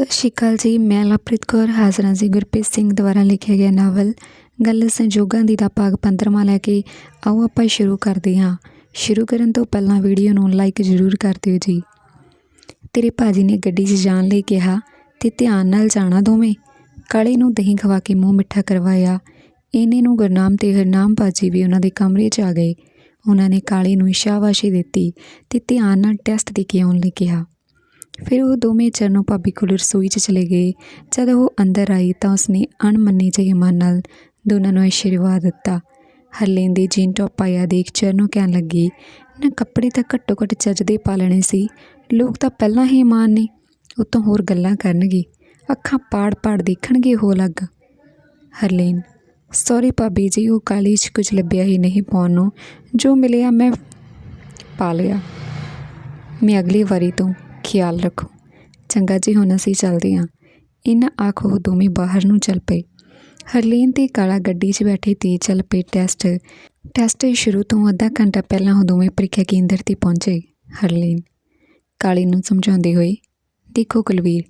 ਸਤਿ ਸ਼੍ਰੀ ਅਕਾਲ ਜੀ, ਮੈਂ ਲਵਪ੍ਰੀਤ ਕੌਰ, ਹਾਜ਼ਰ ਹਾਂ ਜੀ ਗੁਰਪ੍ਰੀਤ ਸਿੰਘ ਦੁਆਰਾ ਲਿਖਿਆ ਗਿਆ ਨਾਵਲ, ਗੱਲ ਸੰਜੋਗਾਂ ਦੀ ਦਾ ਭਾਗ 15ਵਾਂ ਲੈ ਕੇ ਆਓ ਆਪਾਂ ਸ਼ੁਰੂ ਕਰਦੇ ਹਾਂ। ਸ਼ੁਰੂ ਕਰਨ ਤੋਂ ਪਹਿਲਾਂ ਵੀਡੀਓ ਨੂੰ ਲਾਈਕ ਜ਼ਰੂਰ ਕਰ ਦਿਓ ਜੀ। ਤੇਰੇ ਭਾਜੀ ਨੇ ਗੱਡੀ 'ਚ ਜਾਣ ਲਈ ਕਿਹਾ ਤੇ ਧਿਆਨ ਨਾਲ ਜਾਣਾ ਦੋਵੇਂ। ਕਾਲੇ ਨੂੰ ਦਹੀਂ ਖਵਾ ਕੇ ਮੂੰਹ ਮਿੱਠਾ ਕਰਵਾਇਆ। ਇਹਨੇ ਨੂੰ ਗੁਰਨਾਮ ਤੇ ਹਰਨਾਮ ਭਾਜੀ ਵੀ ਉਹਨਾਂ ਦੇ ਕਮਰੇ 'ਚ ਆ ਗਏ। ਉਹਨਾਂ ਨੇ ਕਾਲੇ ਨੂੰ ਸ਼ਾਬਾਸ਼ੀ ਦਿੱਤੀ ਤੇ ਧਿਆਨ ਨਾਲ ਟੈਸਟ ਦੇ ਕੇ ਆਉਣ ਲਈ ਕਿਹਾ। ਫਿਰ ਉਹ ਦੋਵੇਂ ਚਰਨੋਂ ਭਾਬੀ ਕੋਲ ਰਸੋਈ 'ਚ ਚਲੇ ਗਏ। ਜਦ ਉਹ ਅੰਦਰ ਆਈ ਤਾਂ ਉਸਨੇ ਅਣਮੰਨੇ ਜਿਹੇ ਮਨ ਨਾਲ ਦੋਨਾਂ ਨੂੰ ਆਸ਼ੀਰਵਾਦ ਦਿੱਤਾ। ਹਰਲੀਨ ਦੇ ਜੀਨ ਟੌਪ ਪਾਇਆ ਦੇਖ ਚਰਨੋਂ ਕਹਿਣ ਲੱਗੀ, ਨਾ ਕੱਪੜੇ ਤਾਂ ਘੱਟੋ ਘੱਟ ਚੱਜਦੇ ਪਾ ਲੈਣੇ ਸੀ। ਲੋਕ ਤਾਂ ਪਹਿਲਾਂ ਹੀ ਮਾਨ ਨੇ। ਉਤੋਂ ਹੋਰ ਗੱਲਾਂ ਕਰਨਗੇ। ਅੱਖਾਂ ਪਾੜ ਪਾੜ ਦੇਖਣਗੇ ਹੋ ਲੱਗ ਹਰਲੇਨ, ਸੌਰੀ ਭਾਬੀ ਜੀ, ਉਹ ਕਾਲੀ 'ਚ ਕੁਝ ਲੱਭਿਆ ਹੀ ਨਹੀਂ ਪਾਉਣ ਨੂੰ। ਜੋ ਮਿਲਿਆ ਮੈਂ ਪਾ ਲਿਆ। ਮੈਂ ਅਗਲੀ ਵਾਰੀ ਤੋਂ ਖਿਆਲ ਰੱਖੋ। ਚੰਗਾ ਜੀ, ਹੁਣ ਅਸੀਂ ਚੱਲਦੇ ਹਾਂ। ਇਹਨਾਂ ਆਖ ਉਹ ਦੋਵੇਂ ਬਾਹਰ ਨੂੰ ਚੱਲ ਪਏ। ਹਰਲੀਨ ਤੇ ਕਾਲਾ ਗੱਡੀ 'ਚ ਬੈਠੇ ਤੇ ਚੱਲ ਪਏ ਟੈਸਟ। ਟੈਸਟ ਸ਼ੁਰੂ ਤੋਂ ਅੱਧਾ ਘੰਟਾ ਪਹਿਲਾਂ ਉਹ ਦੋਵੇਂ ਪ੍ਰੀਖਿਆ ਕੇਂਦਰ ਤੇ ਪਹੁੰਚੇ, ਹਰਲੀਨ। ਕਾਲੀ ਨੂੰ ਸਮਝਾਉਂਦੇ ਹੋਏ, ਦੇਖੋ ਕੁਲਵੀਰ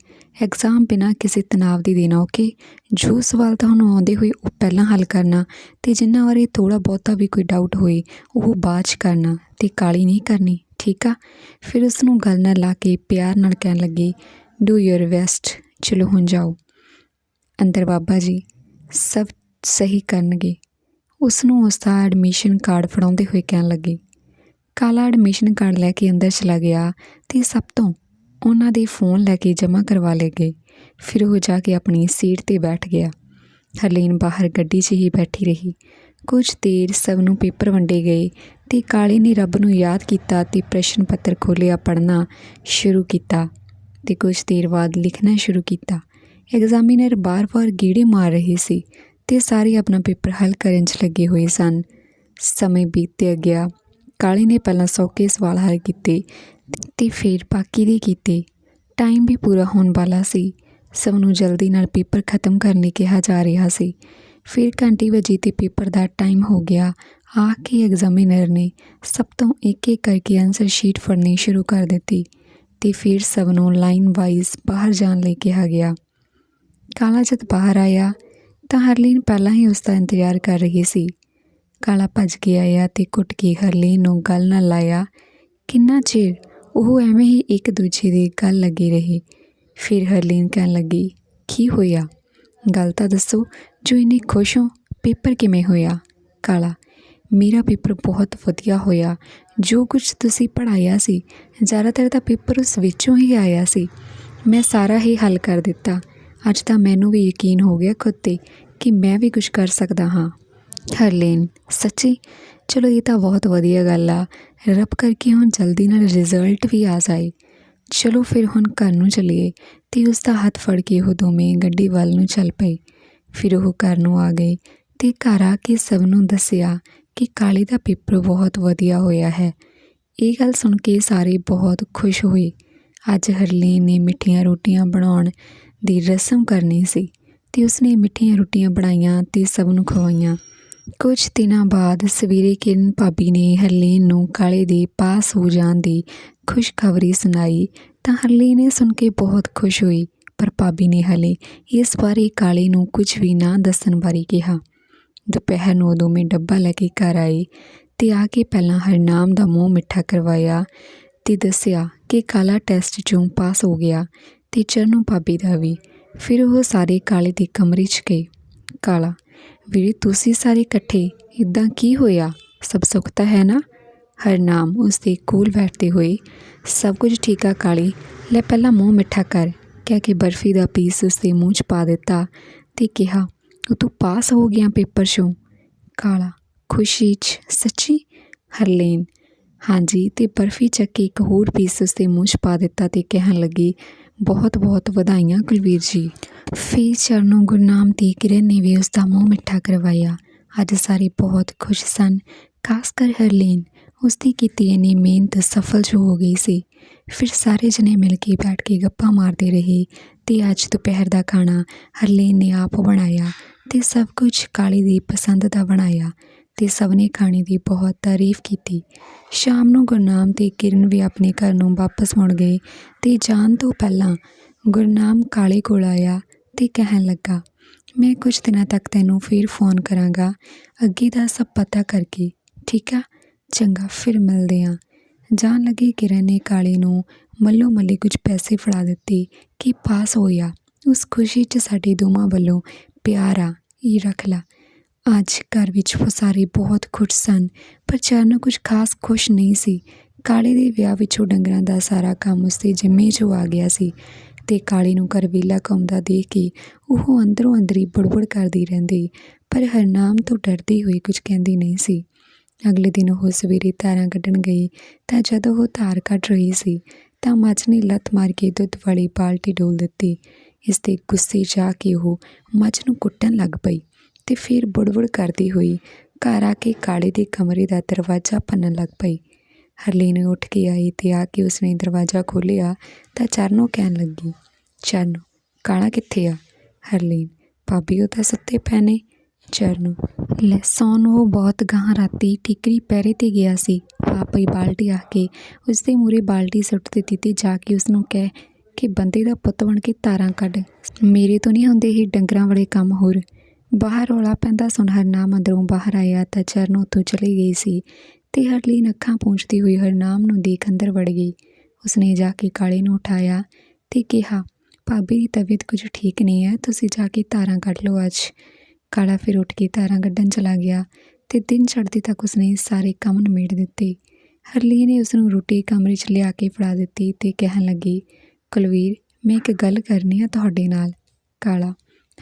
ਐਗਜ਼ਾਮ ਬਿਨਾਂ ਕਿਸੇ ਤਣਾਅ ਦੀ ਦੇਣਾ ਓਕੇ ਜੋ ਸਵਾਲ ਤੁਹਾਨੂੰ ਆਉਂਦੇ ਹੋਏ ਉਹ ਪਹਿਲਾਂ ਹੱਲ ਕਰਨਾ ਤੇ ਜਿੰਨਾ ਬਾਰੇ ਥੋੜਾ ਬਹੁਤਾ ਵੀ ਕੋਈ ਡਾਊਟ ਹੋਏ, ਉਹ ਬਾਅਦ 'ਚ ਕਰਨਾ ਤੇ ਕਾਲੀ ਨਹੀਂ ਕਰਨੀ। ਠੀਕ ਆ? ਫਿਰ ਉਸ ਨੂੰ ਗੱਲ ਨਾਲ ਲਾ ਕੇ ਪਿਆਰ ਨਾਲ ਕਹਿਣ ਲੱਗੀ ਡੂ ਯੂਰ ਬੈਸਟ ਚਲੋ ਹੁਣ ਜਾਓ। ਅੰਦਰ ਬਾਬਾ ਜੀ ਸਭ ਸਹੀ ਕਰਨਗੇ। ਉਸ ਨੂੰ ਉਸ ਦਾ ਐਡਮਿਸ਼ਨ ਕਾਰਡ ਫੜਾਉਂਦੇ ਹੋਏ ਕਹਿਣ ਲੱਗੀ। ਕਾਲਾ ਐਡਮਿਸ਼ਨ ਕਾਰਡ ਲੈ ਕੇ ਅੰਦਰ ਚਲਾ ਗਿਆ ਤੇ ਸਭ ਤੋਂ ਉਹਨਾਂ ਦੇ ਫੋਨ ਲੈ ਕੇ ਜਮ੍ਹਾਂ ਕਰਵਾ ਲਏ ਗਏ। ਫਿਰ ਉਹ ਜਾ ਕੇ ਆਪਣੀ ਸੀਟ ਤੇ ਬੈਠ ਗਿਆ। ਹਰਲੀਨ ਬਾਹਰ ਗੱਡੀ 'ਚ ਹੀ ਬੈਠੀ ਰਹੀ। ਕੁਝ ਦੇਰ ਸਭ ਨੂੰ ਪੇਪਰ ਵੰਡੇ ਗਏ। ਤੇ ਕਾਲੇ ਨੇ ਰੱਬ ਨੂੰ ਯਾਦ ਕੀਤਾ ਤੇ ਪ੍ਰਸ਼ਨ ਪੱਤਰ ਖੋਲ੍ਹਿਆ, ਪੜ੍ਹਨਾ ਸ਼ੁਰੂ ਕੀਤਾ ਤੇ ਕੁਝ ਦੇਰ ਬਾਅਦ ਲਿਖਣਾ ਸ਼ੁਰੂ ਕੀਤਾ। ਐਗਜ਼ਾਮੀਨਰ ਬਾਰ-ਬਾਰ ਗੇੜੇ ਮਾਰ ਰਹੇ ਸੀ ਤੇ ਸਾਰੇ ਆਪਣਾ ਪੇਪਰ ਹੱਲ ਕਰਨ 'ਚ ਲੱਗੇ ਹੋਏ ਸਨ। ਸਮੇਂ ਬੀਤਿਆ ਗਿਆ। ਕਾਲੇ ਨੇ ਪਹਿਲਾਂ ਸੌਕੇ ਸਵਾਲ ਹੱਲ ਕੀਤੇ ਤੇ ਫਿਰ ਬਾਕੀ ਦੇ ਕੀਤੇ। ਟਾਈਮ ਵੀ ਪੂਰਾ ਹੋਣ ਵਾਲਾ ਸੀ। ਸਭ ਨੂੰ ਜਲਦੀ ਨਾਲ ਪੇਪਰ ਖਤਮ ਕਰਨ ਲਈ ਕਿਹਾ ਜਾ ਰਿਹਾ ਸੀ। ਫਿਰ ਘੰਟੀ ਵਜੀ ਤੇ ਪੇਪਰ ਦਾ ਟਾਈਮ ਹੋ ਗਿਆ। ਆ ਕੇ ਐਗਜ਼ਾਮੀਨਰ ਨੇ ਸਭ ਤੋਂ ਇੱਕ ਇੱਕ ਕਰਕੇ ਆਨਸਰ ਸ਼ੀਟ ਫੜਨੀ ਸ਼ੁਰੂ ਕਰ ਦਿੱਤੀ ਤੇ ਫਿਰ ਸਭ ਨੂੰ ਲਾਈਨ ਵਾਈਜ਼ ਬਾਹਰ ਜਾਣ ਲਈ ਕਿਹਾ ਗਿਆ। ਕਾਲਾ ਜਦ ਬਾਹਰ ਆਇਆ ਤਾਂ ਹਰਲੀਨ ਪਹਿਲਾਂ ਹੀ ਉਸ ਦਾ ਇੰਤਜ਼ਾਰ ਕਰ ਰਹੀ ਸੀ। ਕਾਲਾ ਭੱਜ ਕੇ ਆਇਆ ਤੇ ਕੁੱਟ ਕੇ ਹਰਲੀਨ ਨੂੰ ਗੱਲ ਨਾਲ ਲਾਇਆ, ਕਿੰਨਾ ਚਿਰ? ਉਹ ਐਵੇਂ ਹੀ ਇੱਕ ਦੂਜੇ ਦੀ ਗੱਲ ਲੱਗੇ ਰਹੇ। ਫਿਰ ਹਰਲੀਨ ਕਹਿਣ ਲੱਗੀ, ਕੀ ਹੋਇਆ? ਗੱਲ ਤਾਂ ਦੱਸੋ, ਜੋ ਇੰਨੇ ਖੁਸ਼ ਹੋ, ਪੇਪਰ ਕਿਵੇਂ ਹੋਇਆ? ਕਾਲਾ, ਮੇਰਾ ਪੇਪਰ ਬਹੁਤ ਵਧੀਆ ਹੋਇਆ। ਜੋ ਕੁਝ ਤੁਸੀਂ ਪੜਾਇਆ ਸੀ, ਜ਼ਿਆਦਾਤਰ ਤਾਂ ਪੇਪਰ ਉਸ ਵਿੱਚੋਂ ਹੀ ਆਇਆ ਸੀ। ਮੈਂ ਸਾਰਾ ਹੀ ਹੱਲ ਕਰ ਦਿੱਤਾ। ਅੱਜ ਤਾਂ ਮੈਨੂੰ ਵੀ ਯਕੀਨ ਹੋ ਗਿਆ ਖੁਦ ਤੇ ਕਿ ਮੈਂ ਵੀ ਕੁਝ ਕਰ ਸਕਦਾ ਹਾਂ। ਹਰਲੀਨ, ਸੱਚੀ? ਚਲੋ ਇਹ ਤਾਂ ਬਹੁਤ ਵਧੀਆ ਗੱਲ ਆ। ਰੱਬ ਕਰਕੇ ਹੁਣ ਜਲਦੀ ਨਾਲ ਰਿਜ਼ਲਟ ਵੀ ਆ ਜਾਏ। ਚਲੋ ਫਿਰ ਹੁਣ ਘਰ ਨੂੰ ਚਲੀਏ ਤੇ ਉਸ ਦਾ ਹੱਥ ਫੜ ਕੇ ਉਹ ਦੋਵੇਂ ਗੱਡੀ ਵੱਲ ਨੂੰ ਚੱਲ ਪਏ। ਫਿਰ ਉਹ ਘਰ ਨੂੰ ਆ ਗਏ ਤੇ ਘਰ ਆ ਕੇ ਸਭ ਨੂੰ ਦੱਸਿਆ ਕਿ ਕਾਲੀ ਦਾ ਪੇਪਰ ਬਹੁਤ ਵਧੀਆ ਹੋਇਆ ਹੈ। ਇਹ ਗੱਲ ਸੁਣ ਕੇ ਸਾਰੇ ਬਹੁਤ ਖੁਸ਼ ਹੋਏ। ਅੱਜ ਹਰਲੀਨ ਨੇ ਮਿੱਠੀਆਂ ਰੋਟੀਆਂ ਬਣਾਉਣ ਦੀ ਰਸਮ ਕਰਨੀ ਸੀ ਤੇ ਉਸਨੇ ਮਿੱਠੀਆਂ ਰੋਟੀਆਂ ਬਣਾਈਆਂ ਤੇ ਸਭ ਨੂੰ ਖਵਾਈਆਂ। ਕੁਝ ਦਿਨਾਂ ਬਾਅਦ ਸਵੇਰੇ ਕਿਰਨ ਭਾਬੀ ਨੇ ਹਰਲੀਨ ਨੂੰ ਕਾਲੇ ਦੇ ਪਾਸ ਹੋ ਜਾਣ ਦੀ ਖੁਸ਼ਖਬਰੀ ਸੁਣਾਈ ਤਾਂ ਹਰਲੀਨ ਨੇ ਸੁਣ ਕੇ ਬਹੁਤ ਖੁਸ਼ ਹੋਈ, ਪਰ ਭਾਬੀ ਨੇ ਹਲੇ ਇਸ ਬਾਰੇ ਕਾਲੇ ਨੂੰ ਕੁਝ ਵੀ ਨਾ ਦੱਸਣ ਬਾਰੇ ਕਿਹਾ। ਦੁਪਹਿਰ ਨੂੰ ਉਦੋਂ ਮੈਂ ਡੱਬਾ ਲੈ ਕੇ ਘਰ ਆਈ ਤੇ ਆ ਕੇ ਪਹਿਲਾਂ ਹਰਨਾਮ ਦਾ ਮੂੰਹ ਮਿੱਠਾ ਕਰਵਾਇਆ ਤੇ ਦੱਸਿਆ ਕਿ ਕਾਲਾ ਟੈਸਟ ਚੋਂ ਪਾਸ ਹੋ ਗਿਆ ਤੇ ਚਰਨੋਂ ਭਾਬੀ ਦਾ ਵੀ। ਫਿਰ ਉਹ ਸਾਰੇ ਕਾਲੇ ਦੇ ਕਮਰੇ 'ਚ ਗਏ। ਕਾਲਾ ਵੀਰੇ ਤੁਸੀਂ ਸਾਰੇ ਇਕੱਠੇ ਇਦਾਂ ਕੀ ਹੋਇਆ? ਸਭ ਸੁੱਖ ਤਾਂ ਹੈ ਨਾ? ਹਰਨਾਮ ਉਸ ਦੇ ਕੋਲ ਬੈਠਦੇ ਹੋਏ ਸਭ ਕੁਝ ਠੀਕ ਆ ਕਾਲੀ। ਲੈ ਪਹਿਲਾਂ ਮੂੰਹ ਮਿੱਠਾ ਕਰ। ਕਹਿ ਕੇ ਬਰਫੀ ਦਾ ਪੀਸ ਉਸ ਦੇ ਮੂੰਹ 'ਚ ਪਾ ਦਿੱਤਾ ਤੇ ਕਿਹਾ, ਉਹ ਤੂੰ ਪਾਸ ਹੋ ਗਿਆ ਪੇਪਰ 'ਚੋਂ? ਕਾਲਾ, ਖੁਸ਼ੀ 'ਚ, ਸੱਚੀ? ਹਰਲੀਨ, ਹਾਂਜੀ, ਤੇ ਬਰਫੀ ਚੱਕ ਕੇ ਇੱਕ ਹੋਰ ਪੀਸ ਉਸ ਦੇ ਮੂੰਹ 'ਚ ਪਾ ਦਿੱਤਾ ਤੇ ਕਹਿਣ ਲੱਗੀ ਬਹੁਤ ਬਹੁਤ ਵਧਾਈਆਂ ਕੁਲਵੀਰ ਜੀ। ਫਿਰ ਚਰਨੋਂ ਗੁਰਨਾਮ ਦੀ ਕਿਰਨ ਨੇ ਵੀ ਉਸ ਦਾ ਮੂੰਹ ਮਿੱਠਾ ਕਰਵਾਇਆ। ਅੱਜ ਸਾਰੇ ਬਹੁਤ ਖੁਸ਼ ਸਨ। ਖਾਸ ਕਰ ਹਰਲੀਨ ਉਸ ਦੀ ਕੀਤੀ ਇੰਨੀ ਮਿਹਨਤ ਸਫਲ ਜੋ ਹੋ ਗਈ ਸੀ। ਫਿਰ ਸਾਰੇ ਜਣੇ ਮਿਲ ਕੇ ਬੈਠ ਕੇ ਗੱਪਾਂ ਮਾਰਦੇ ਰਹੇ ਤੇ ਅੱਜ ਦੁਪਹਿਰ ਦਾ ਖਾਣਾ ਹਰਲੀਨ ਨੇ ਆਪ ਬਣਾਇਆ ਤੇ ਸਭ ਕੁਝ ਕਾਲੀ ਦੀ ਪਸੰਦ ਦਾ ਬਣਾਇਆ। ਤੇ ਸਭ ਨੇ ਖਾਣੇ ਦੀ ਬਹੁਤ ਤਾਰੀਫ ਕੀਤੀ। ਸ਼ਾਮ ਨੂੰ ਗੁਰਨਾਮ ਤੇ ਕਿਰਨ ਵੀ ਆਪਣੇ ਘਰ ਨੂੰ ਵਾਪਸ ਮੁੜ ਗਏ ਤੇ ਜਾਣ ਤੋਂ ਪਹਿਲਾਂ ਗੁਰਨਾਮ ਕਾਲੇ ਕੋਲ ਆਇਆ ਤੇ ਕਹਿਣ ਲੱਗਾ, ਮੈਂ ਕੁਝ ਦਿਨਾਂ ਤੱਕ ਤੈਨੂੰ ਫਿਰ ਫੋਨ ਕਰਾਂਗਾ, ਅੱਗੇ ਦਾ ਸਭ ਪਤਾ ਕਰਕੇ, ਠੀਕ ਆ? ਚੰਗਾ, ਫਿਰ ਮਿਲਦੇ ਹਾਂ ਜਾਣ ਲੱਗੇ ਕਿਰਨ ਨੇ ਕਾਲੇ ਨੂੰ ਮੱਲੋ ਮੱਲੀ ਕੁਝ ਪੈਸੇ ਫੜਾ ਦਿੱਤੇ ਕਿ ਪਾਸ ਹੋਇਆ ਉਸ ਖੁਸ਼ੀ 'ਚ ਸਾਡੇ ਦੋਵਾਂ ਵੱਲੋਂ ਪਿਆਰ ਆ, ਇਹ ਰੱਖ ਲਾ। ਅੱਜ ਘਰ ਵਿੱਚ ਉਹ ਸਾਰੇ ਬਹੁਤ ਖੁਸ਼ ਸਨ, ਪਰ ਚਰਨ ਕੁਝ ਖਾਸ ਖੁਸ਼ ਨਹੀਂ ਸੀ। ਕਾਲੇ ਦੇ ਵਿਆਹ ਵਿੱਚੋਂ ਡੰਗਰਾਂ ਦਾ ਸਾਰਾ ਕੰਮ ਉਸਦੇ ਜਿੰਮੇ 'ਚੋਂ ਆ ਗਿਆ ਸੀ ਤੇ ਕਾਲੇ ਨੂੰ ਘਰ ਵਿਹਲਾ ਘੁੰਮਦਾ ਦੇਖ ਕੇ ਉਹ ਅੰਦਰੋਂ ਅੰਦਰੀ ਬੜਬੜ ਕਰਦੀ ਰਹਿੰਦੀ, ਪਰ ਹਰਨਾਮ ਤੋਂ ਡਰਦੀ ਹੋਈ ਕੁਝ ਕਹਿੰਦੀ ਨਹੀਂ ਸੀ। ਅਗਲੇ ਦਿਨ ਉਹ ਸਵੇਰੇ ਧਾਰਾਂ ਕੱਢਣ ਗਈ ਤਾਂ ਜਦੋਂ ਉਹ ਧਾਰ ਕੱਢ ਰਹੀ ਸੀ ਤਾਂ ਮੱਝ ਨੇ ਲੱਤ ਮਾਰ ਕੇ ਦੁੱਧ ਵਾਲੀ ਬਾਲਟੀ ਡੋਲ ਦਿੱਤੀ, ਇਸ ਤੇ ਗੁੱਸੇ ਜਾ ਕੇ ਉਹ ਮੱਝ ਨੂੰ ਕੁੱਟਣ ਲੱਗ ਪਈ। ਤੇ ਫਿਰ ਬੁੜਬੁੜ ਕਰਦੀ ਹੋਈ ਘਰ ਆ ਕੇ ਕਾਲੇ ਦੇ ਕਮਰੇ ਦਾ ਦਰਵਾਜ਼ਾ ਭੰਨਣ ਲੱਗ ਪਈ। ਹਰਲੀਨ ਉੱਠ ਕੇ ਆਈ ਤੇ ਆ ਕੇ ਉਸਨੇ ਦਰਵਾਜ਼ਾ ਖੋਲ੍ਹਿਆ ਤਾਂ ਚਰਨੋ ਕਹਿਣ ਲੱਗੀ, ਚਰਨ, ਕਾਲਾ ਕਿੱਥੇ ਆ? ਹਰਲੀਨ, ਭਾਬੀ ਉਹ ਤਾਂ ਸੁੱਤੇ ਪਏ ਨੇ। ਚਰਨ, ਲੈ ਸੌਣ, ਉਹ ਬਹੁਤ ਗਾਂ ਰਾਤੀ ਠੀਕਰੀ ਪੈਰੇ ਤੇ ਗਿਆ ਸੀ। ਆਪਈ ਬਾਲਟੀ ਆ ਕੇ ਉਸਦੇ ਮੂਰੇ ਬਾਲਟੀ ਸੁੱਟ ਦਿੱਤੀ ਤੇ ਜਾ ਕੇ ਉਸਨੂੰ ਕਹਿ ਕਿ ਬੰਦੇ ਦਾ ਪੁੱਤ ਬਣ ਕੇ ਤਾਰਾਂ ਕੱਢ। ਮੇਰੇ ਤੋਂ ਨਹੀਂ ਹੁੰਦੇ ਇਹ ਡੰਗਰਾਂ ਵਾਲੇ ਕੰਮ ਹੋਰ। ਬਾਹਰ ਰੌਲਾ ਪੈਂਦਾ ਸੁਣ ਹਰਨਾਮ ਅੰਦਰੋਂ ਬਾਹਰ ਆਇਆ ਤਾਂ ਚਰਨ ਉੱਥੋਂ ਚਲੀ ਗਈ ਸੀ ਤੇ ਹਰਲੀਨ ਅੱਖਾਂ ਪੂੰਝਦੀ ਹੋਈ ਹਰਨਾਮ ਨੂੰ ਦੇਖ ਅੰਦਰ ਵੜ ਗਈ। ਉਸਨੇ ਜਾ ਕੇ ਕਾਲੇ ਨੂੰ ਉਠਾਇਆ ਤੇ ਕਿਹਾ, ਭਾਬੀ ਦੀ ਤਬੀਅਤ ਕੁਝ ਠੀਕ ਨਹੀਂ ਹੈ, ਤੁਸੀਂ ਜਾ ਕੇ ਤਾਰਾਂ ਕੱਢ ਲਓ ਅੱਜ। ਕਾਲਾ ਫਿਰ ਉੱਠ ਕੇ ਤਾਰਾਂ ਕੱਢਣ ਚਲਾ ਗਿਆ ਤੇ ਦਿਨ ਚੜ੍ਹਦੇ ਤੱਕ ਉਸਨੇ ਸਾਰੇ ਕੰਮ ਨਿਮੇੜ ਦਿੱਤੇ। ਹਰਲੀ ਨੇ ਉਸਨੂੰ ਰੋਟੀ ਕਮਰੇ 'ਚ ਲਿਆ ਕੇ ਫੜਾ ਦਿੱਤੀ ਤੇ ਕਹਿਣ ਲੱਗੀ, ਕੁਲਵੀਰ, ਮੈਂ ਇੱਕ ਗੱਲ ਕਰਨੀ ਆ ਤੁਹਾਡੇ ਨਾਲ। ਕਾਲਾ,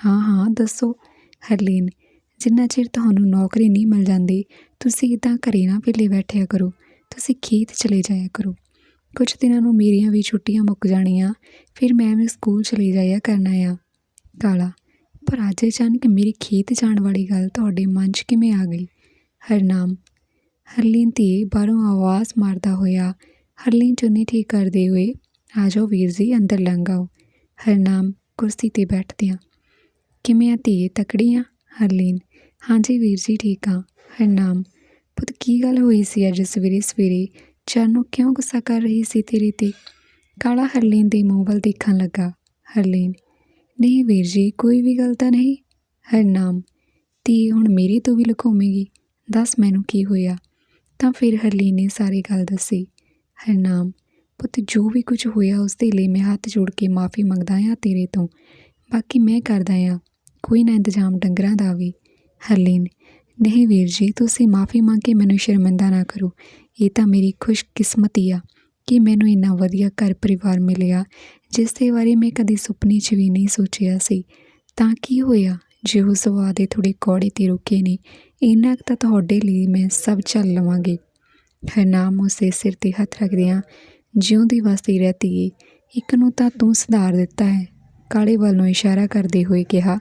ਹਾਂ ਹਾਂ, ਦੱਸੋ। ਹਰਲੀਨ, ਜਿੰਨਾ ਚਿਰ ਤੁਹਾਨੂੰ ਨੌਕਰੀ ਨਹੀਂ ਮਿਲ ਜਾਂਦੀ, ਤੁਸੀਂ ਇਦਾਂ ਘਰੇ ਨਾ ਵਿਹਲੇ ਬੈਠਿਆ ਕਰੋ। ਤੁਸੀਂ ਖੇਤ ਚਲੇ ਜਾਇਆ ਕਰੋ। ਕੁਝ ਦਿਨਾਂ ਨੂੰ ਮੇਰੀਆਂ ਵੀ ਛੁੱਟੀਆਂ ਮੁੱਕ ਜਾਣੀਆਂ। ਫਿਰ ਮੈਂ ਵੀ ਸਕੂਲ ਚਲੇ ਜਾਇਆ ਕਰਨਾ ਆ ਕਾਲਾ, ਪਰ ਅੱਜ ਅਚਾਨਕ ਮੇਰੀ ਖੇਤ ਜਾਣ ਵਾਲੀ ਗੱਲ ਤੁਹਾਡੇ ਮਨ 'ਚ ਕਿਵੇਂ ਆ ਗਈ? ਹਰਨਾਮ, ਹਰਲੀਨ ਧੀ ਬਾਹਰੋਂ ਆਵਾਜ਼ ਮਾਰਦਾ ਹੋਇਆ, ਹਰਲੀਨ ਚੁੰਨੀ ਠੀਕ ਕਰਦੇ ਹੋਏ, ਆ ਜਾਓ ਵੀਰ ਜੀ, ਅੰਦਰ ਲੰਘ ਆਓ। ਹਰਨਾਮ, ਕੁਰਸੀ ਤੇ ਬੈਠਦਿਆਂ ਕਿਵੇਂ ਆ ਧੀਏ ਤਕੜੀ ਆ ਹਰਲੀਨ, ਹਾਂਜੀ ਵੀਰ ਜੀ ਠੀਕ ਆ। ਹਰਨਾਮ, ਪੁੱਤ ਕੀ ਗੱਲ ਹੋਈ ਸੀ ਅੱਜ ਸਵੇਰੇ ਸਵੇਰੇ? ਚਰਨੋਂ ਕਿਉਂ ਗੁੱਸਾ ਕਰ ਰਹੀ ਸੀ ਤੇਰੇ ਤੇ? ਕਾਲਾ ਹਰਲੀਨ ਦੇ ਮੂੰਹ ਵੱਲ ਦੇਖਣ ਲੱਗਾ। ਹਰਲੀਨ, ਨਹੀਂ ਵੀਰ ਜੀ, ਕੋਈ ਵੀ ਗੱਲ ਤਾਂ ਨਹੀਂ। ਹਰਨਾਮ ਤੀ ਹੁਣ ਮੇਰੇ ਤੋਂ ਵੀ ਲੁਕਾਵੇਂਗੀ। ਦੱਸ ਮੈਨੂੰ ਕੀ ਹੋਇਆ? ਤਾਂ ਫਿਰ ਹਰਲੀਨ ਨੇ ਸਾਰੀ ਗੱਲ ਦੱਸੀ। ਹਰਨਾਮ, ਪੁੱਤ ਜੋ ਵੀ ਕੁਝ ਹੋਇਆ ਉਸ ਦੇ ਲਈ ਮੈਂ ਹੱਥ ਜੋੜ ਕੇ ਮਾਫੀ ਮੰਗਦਾ ਹਾਂ ਤੇਰੇ ਤੋਂ। ਬਾਕੀ ਮੈਂ ਕਰਦਾ ਹਾਂ। ਕੋਈ ਨਾ ਇੰਤਜ਼ਾਮ ਡੰਗਰਾਂ ਦਾ ਵੀ। ਹਰਲੀਨ, ਨਹੀਂ ਵੀਰ ਜੀ, ਤੁਸੀਂ ਮਾਫੀ ਮੰਗ ਕੇ ਮੈਨੂੰ ਸ਼ਰਮਿੰਦਾ ਨਾ ਕਰੋ। ਇਹ ਤਾਂ ਮੇਰੀ ਖੁਸ਼ਕਿਸਮਤੀ ਆ ਕਿ ਮੈਨੂੰ ਇੰਨਾ ਵਧੀਆ ਘਰ ਪਰਿਵਾਰ ਮਿਲਿਆ, ਜਿਸ ਦੇ ਬਾਰੇ ਮੈਂ ਕਦੇ ਸੁਪਨੇ 'ਚ ਵੀ ਨਹੀਂ ਸੋਚਿਆ ਸੀ। ਤਾਂ ਕੀ ਹੋਇਆ? ਜੇ ਉਹ ਸਵਾਦ ਦੇ ਥੋੜੇ ਕੌੜੇ ਤੇ ਰੁਕੇ ਨੇ, ਇੰਨਾ ਕੁ ਤਾਂ ਤੁਹਾਡੇ ਲਈ ਮੈਂ ਸਭ ਚੱਲ ਲਵਾਂਗੀ। ਹਰਨਾਮ ਉਸੇ ਸਿਰ ਤੇ ਹੱਥ ਰੱਖਦਿਆਂ ਜਿਉਂਦੀ ਵਸਦੀ ਰਹਤੀ ਏ। ਇੱਕ ਨੂੰ ਤਾਂ ਤੂੰ ਸੁਧਾਰ ਦਿੱਤਾ ਹੈ। ਕਾਲੇ ਵੱਲ ਨੂੰ ਇਸ਼ਾਰਾ ਕਰਦੇ ਹੋਏ ਕਿਹਾ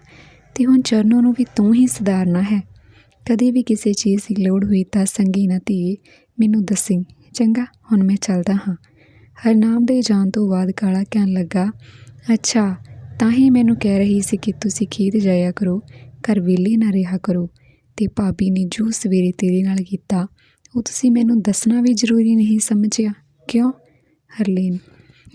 ਤੇ ਹੁਣ ਚਰਨੋਂ ਨੂੰ ਵੀ ਤੂੰ ਹੀ ਸੁਧਾਰਨਾ ਹੈ। ਕਦੇ ਵੀ ਕਿਸੇ ਚੀਜ਼ ਦੀ ਲੋੜ ਹੋਈ ਤਾਂ ਸੰਗੀ ਨਾ ਧੀਏ, ਮੈਨੂੰ ਦੱਸੀ। ਚੰਗਾ, ਹੁਣ ਮੈਂ ਚੱਲਦਾ ਹਾਂ। ਹਰਨਾਮ ਦੇ ਜਾਣ ਤੋਂ ਬਾਅਦ ਕਾਲਾ ਕਹਿਣ ਲੱਗਾ, ਅੱਛਾ, ਤਾਂ ਹੀ ਮੈਨੂੰ ਕਹਿ ਰਹੀ ਸੀ ਕਿ ਤੁਸੀਂ ਖੇਤ ਜਾਇਆ ਕਰੋ, ਘਰ ਵਿਹਲੇ ਨਾ ਰਿਹਾ ਕਰੋ। ਤੇ ਭਾਬੀ ਨੇ ਜੋ ਸਵੇਰੇ ਤੇਰੇ ਨਾਲ ਕੀਤਾ। ਉਹ ਤੁਸੀਂ ਮੈਨੂੰ ਦੱਸਣਾ ਵੀ ਜ਼ਰੂਰੀ ਨਹੀਂ ਸਮਝਿਆ। ਕਿਉਂ? ਹਰਲੀਨ